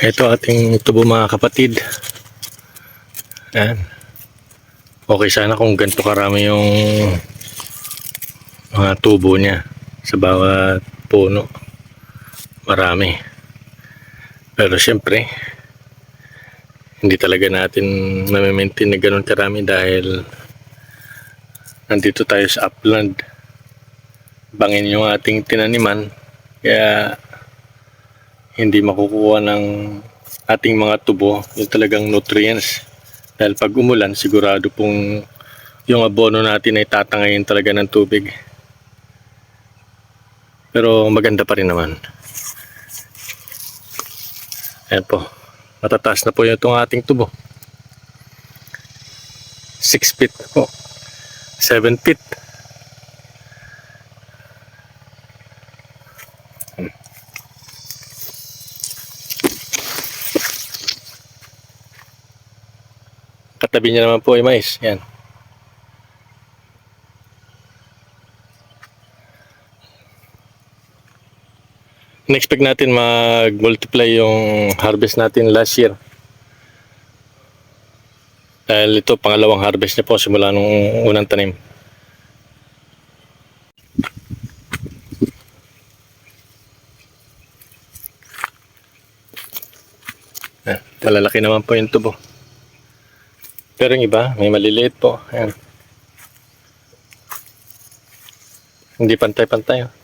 Ito ating tubo mga kapatid. Ayan. Okay sana kung ganito karami yung mga tubo niya sa bawat puno. Marami. Pero syempre, hindi talaga natin mamimaintain na ganun karami dahil nandito tayo sa upland. Bangin yung ating tinaniman. Kaya hindi makukuha ng ating mga tubo yung talagang nutrients. Dahil pag umulan, sigurado pong yung abono natin ay tatangayin talaga ng tubig. Pero maganda pa rin naman. Ayan po. Matataas na po yung itong ating tubo. 6 feet po. 7 feet. Katabi niya naman po yung mais. Yan. In-expect natin mag-multiply yung harvest natin last year. Dahil ito, pangalawang harvest niya po simula nung unang tanim. Ah, malalaki naman po yung tubo. Pero yung iba, may maliliit po. Ayan. Hindi pantay-pantay. oh.